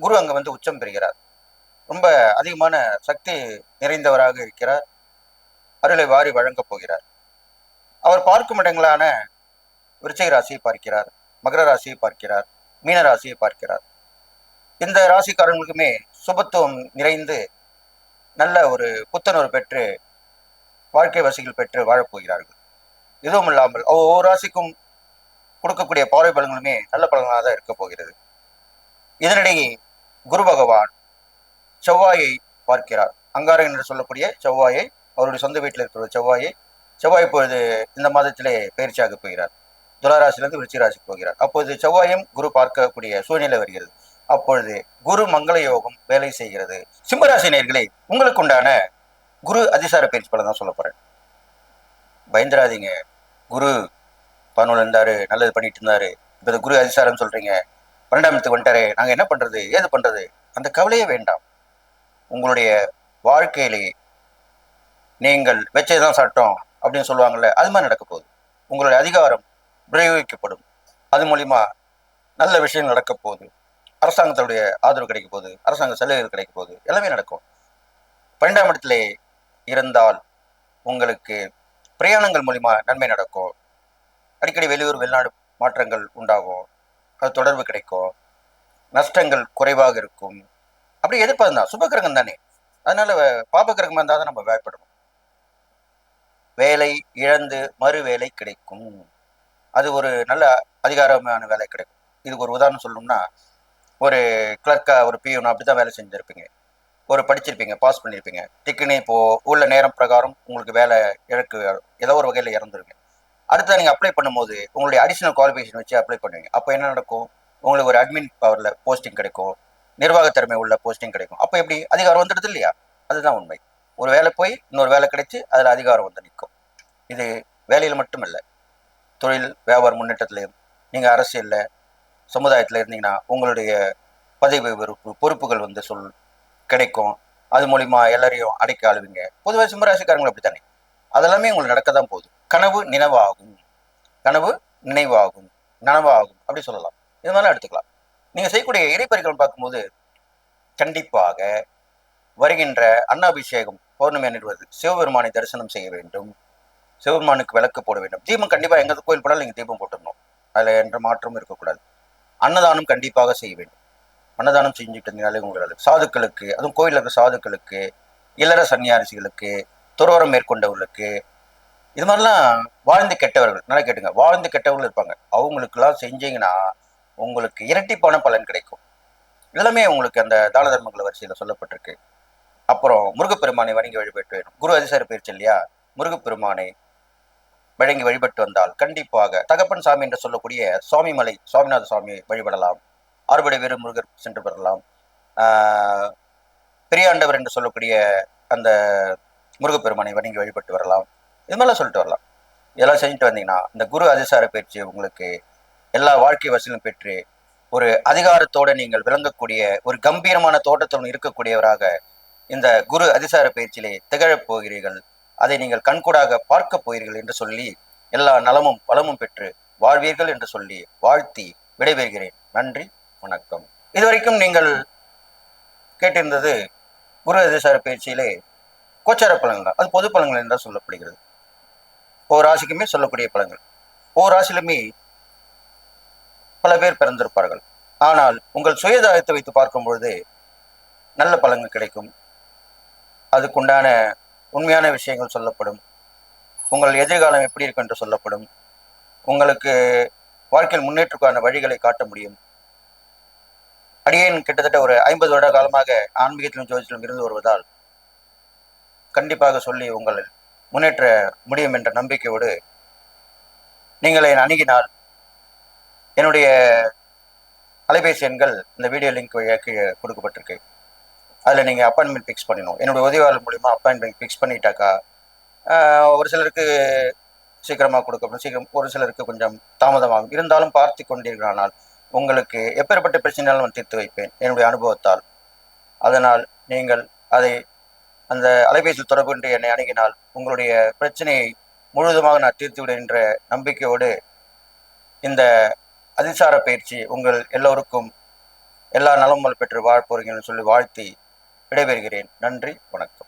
குரு அங்க வந்து உச்சம் பெறுகிறார். ரொம்ப அதிகமான சக்தி நிறைந்தவராக இருக்கிறார். அருளை வாரி வழங்கப் போகிறார். அவர் பார்க்கும் இடங்களான விருச்சை ராசியை பார்க்கிறார் மகர ராசியை பார்க்கிறார் மீன ராசியை பார்க்கிறார். இந்த ராசிக்காரங்களுக்குமே சுபத்துவம் நிறைந்து நல்ல ஒரு புத்துணர்வு பெற்று வாழ்க்கை வசதிகள் பெற்று வாழப்போகிறார்கள் இதுவும் இல்லாமல் ஒவ்வொரு ராசிக்கும் கொடுக்கக்கூடிய பார்வை பலன்களுமே நல்ல பலன்களாக தான் இருக்க போகிறது. இதனிடையே குரு பகவான் செவ்வாயை பார்க்கிறார். அங்காரன் என்று சொல்லக்கூடிய செவ்வாயை அவருடைய சொந்த வீட்டில் இருக்கிற செவ்வாயை செவ்வாய் இப்பொழுது இந்த மாதத்திலே பயிற்சியாக போகிறார். துளாராசிலிருந்து விருச்சிகராசிக்கு போகிறார். அப்பொழுது செவ்வாயும் குரு பார்க்கக்கூடிய சூழ்நிலை வருகிறது. அப்பொழுது குரு மங்கள யோகம் வேலை செய்கிறது. சிம்மராசி நேர்களே உங்களுக்கு உண்டான குரு அதிசார பயிற்சி பலன் தான் சொல்ல போறேன். பயந்துராதீங்க. குரு பணம் இருந்தாரு நல்லது பண்ணிட்டு இருந்தாரு. இப்போ குரு அதிசாரம் சொல்றீங்க. பன்னெண்டாம் இடத்துக்கு வந்துட்டாரே நாங்கள் என்ன பண்றது? ஏது பண்றது? அந்த கவலையே வேண்டாம். உங்களுடைய வாழ்க்கையிலே நீங்கள் வச்சதுதான் சட்டம் அப்படின்னு சொல்லுவாங்கல்ல அது மாதிரி நடக்க போகுது. உங்களுடைய அதிகாரம் பிரயோகிக்கப்படும் அது மூலிமா நல்ல விஷயம் நடக்க போகுது. அரசாங்கத்துடைய ஆதரவு கிடைக்க போகுது. அரசாங்க சலுகைகள் கிடைக்க போகுது. எல்லாமே நடக்கும். பன்னெண்டாம் இடத்துல இருந்தால் உங்களுக்கு பிரயாணங்கள் மூலிமா நன்மை நடக்கும். அடிக்கடி வெளியூர் வெளிநாடு மாற்றங்கள் உண்டாகும். அது தொடர்பு கிடைக்கும். நஷ்டங்கள் குறைவாக இருக்கும். அப்படி எதிர்பார்ந்தா சுபகிரகம் தானே. அதனால பாபகிரகமாக இருந்தால் தான் நம்ம பயப்படணும் வேலை இழந்து மறு வேலை கிடைக்கும். அது ஒரு நல்ல அதிகாரமான வேலை கிடைக்கும். இதுக்கு ஒரு உதாரணம் சொல்லணும்னா ஒரு கிளர்க்கா ஒரு பியூன் அப்படி தான் வேலை செஞ்சுருப்பீங்க. ஒரு படிச்சிருப்பீங்க பாஸ் பண்ணியிருப்பீங்க திக்குன்னு இப்போ உள்ள நேரம் பிரகாரம் உங்களுக்கு வேலை இழக்கு ஏதோ ஒரு வகையில் இறந்துருங்க. அடுத்த நீங்கள் அப்ளை பண்ணும்போது உங்களுடைய அடிஷனல் குவாலிஃபிகேஷன் வச்சு அப்ளை பண்ணுவீங்க. அப்போ என்ன நடக்கும்? உங்களுக்கு ஒரு அட்மின் பவரில் போஸ்டிங் கிடைக்கும். நிர்வாகத்திறமை உள்ள போஸ்டிங் கிடைக்கும். அப்போ எப்படி? அதிகாரம் வந்துடுது இல்லையா? அதுதான் உண்மை. ஒரு வேலை போய் இன்னொரு வேலை கிடைச்சு அதில் அதிகாரம் வந்து நிற்கும். இது வேலையில் மட்டும் இல்லை தொழில் வியாபார முன்னேற்றத்திலையும் நீங்கள் அரசியலில் சமுதாயத்தில் இருந்தீங்கன்னா உங்களுடைய பதவி பொறுப்பு பொறுப்புகள் வந்து சொல் கிடைக்கும். அது மூலிமா எல்லாரையும் அடைக்க ஆளுவீங்க. பொதுவாக சிம்மராசிக்காரங்களும் அப்படித்தானே? அதெல்லாமே உங்களுக்கு நடக்க தான் போகுது. கனவு நினைவாகும். கனவு நினைவாகும். நனவாகும். அப்படி சொல்லலாம். இது எடுத்துக்கலாம். நீங்கள் செய்யக்கூடிய இடைப்பறிகள் பார்க்கும்போது கண்டிப்பாக வருகின்ற அன்னாபிஷேகம் பௌர்ணமி அணிடுவது சிவபெருமானை தரிசனம் செய்ய வேண்டும். சிவபெருமானுக்கு விளக்கு போட வேண்டும். தீபம் கண்டிப்பாக எங்கள் கோயில் போனாலும் நீங்கள் தீபம் போட்டுடணும். அதில் என்ற மாற்றமும் இருக்கக்கூடாது. அன்னதானம் கண்டிப்பாக செய்ய வேண்டும். அன்னதானம் செஞ்சுட்டு இருந்தீங்களே சாதுக்களுக்கு அதுவும் கோயிலில் இருக்கிற சாதுக்களுக்கு இளர சன்னியாரிசிகளுக்கு துறவரம் மேற்கொண்டவர்களுக்கு இது மாதிரிலாம் வாழ்ந்து கெட்டவர்கள் நல்லா கேட்டுங்க. வாழ்ந்து கெட்டவர்கள் இருப்பாங்க. அவங்களுக்கெல்லாம் செஞ்சீங்கன்னா உங்களுக்கு இரட்டிப்பான பலன் கிடைக்கும். எல்லாமே உங்களுக்கு அந்த தான தர்மங்கள் வரிசையில் சொல்லப்பட்டிருக்கு. அப்புறம் முருகப்பெருமானை வணங்கி வழிபட்டு வேணும். குரு அதிசார பயிற்சி இல்லையா? முருகப்பெருமானை வழங்கி வழிபட்டு வந்தால் கண்டிப்பாக தகப்பன் சாமி என்று சொல்லக்கூடிய சுவாமிமலை சுவாமிநாத சுவாமி வழிபடலாம். அறுபடை வீரர் முருகர் சென்று பெறலாம். பெரியாண்டவர் என்று சொல்லக்கூடிய அந்த முருகப்பெருமானை வணங்கி வழிபட்டு வரலாம். இது மாதிரிலாம் சொல்லிட்டு வரலாம். இதெல்லாம் செஞ்சுட்டு வந்தீங்கன்னா இந்த குரு அதிசார பயிற்சி உங்களுக்கு எல்லா வாழ்க்கை வசதியும் பெற்று ஒரு அதிகாரத்தோட நீங்கள் விளங்கக்கூடிய ஒரு கம்பீரமான தோட்டத்துடன் இருக்கக்கூடியவராக இந்த குரு அதிசார பயிற்சியிலே திகழப் போகிறீர்கள். அதை நீங்கள் கண்கூடாக பார்க்க போகிறீர்கள் என்று சொல்லி எல்லா நலமும் பலமும் பெற்று வாழ்வீர்கள் என்று சொல்லி வாழ்த்தி விடைபெறுகிறேன். நன்றி வணக்கம். இதுவரைக்கும் நீங்கள் கேட்டிருந்தது குரு அதிசார பயிற்சியிலே கோச்சார பலன்கள் அது பொது பலன்கள் என்றால் சொல்லப்படுகிறது. ஒவ்வொரு ராசிக்குமே சொல்லக்கூடிய பலன்கள் ஒவ்வொரு ராசியிலுமே பல பேர் பிறந்திருப்பார்கள். ஆனால் உங்கள் சுயதாயத்தை வைத்து பார்க்கும் பொழுது நல்ல பலன்கள் கிடைக்கும். அதுக்குண்டான உண்மையான விஷயங்கள் சொல்லப்படும். உங்கள் எதிர்காலம் எப்படி இருக்கு என்று சொல்லப்படும். உங்களுக்கு வாழ்க்கையில் முன்னேற்றக்கான வழிகளை காட்ட முடியும். அடியேன் கிட்டத்தட்ட ஒரு ஐம்பது வருட காலமாக ஆன்மீகத்திலும் ஜோதிடத்திலும் இருந்து வருவதால் கண்டிப்பாக சொல்லி உங்கள் முன்னேற்ற முடியும் என்ற நம்பிக்கையோடு நீங்கள் என் அணுகினால் என்னுடைய அலைபேசி எண்கள் இந்த வீடியோ லிங்க் வழியாக கீழே கொடுக்கப்பட்டிருக்கு. அதில் நீங்கள் அப்பாயின்மெண்ட் ஃபிக்ஸ் பண்ணணும் என்னுடைய உதவியாளர் மூலிமா அப்பாயின்மெண்ட் ஃபிக்ஸ் பண்ணிட்டாக்கா ஒரு சிலருக்கு சீக்கிரமாக கொடுக்கப்படும். சீக்கிரம் ஒரு சிலருக்கு கொஞ்சம் தாமதமாகும். இருந்தாலும் பார்த்து கொண்டீர்களானால் உங்களுக்கு எப்பேற்பட்ட பிரச்சனையாலும் நான் தீர்த்து வைப்பேன். என்னுடைய அனுபவத்தால். அதனால் நீங்கள் அதை அந்த அலைபேசியில் தொடர்பு என்று என்னை அணுகினால் உங்களுடைய பிரச்சனையை முழுவதுமாக நான் தீர்த்து விடுகின்ற என்ற நம்பிக்கையோடு இந்த அதிசார பயிற்சி உங்கள் எல்லோருக்கும் எல்லா நலமும் பெற்று வாழ் சொல்லி வாழ்த்தி விடைபெறுகிறேன். நன்றி வணக்கம்.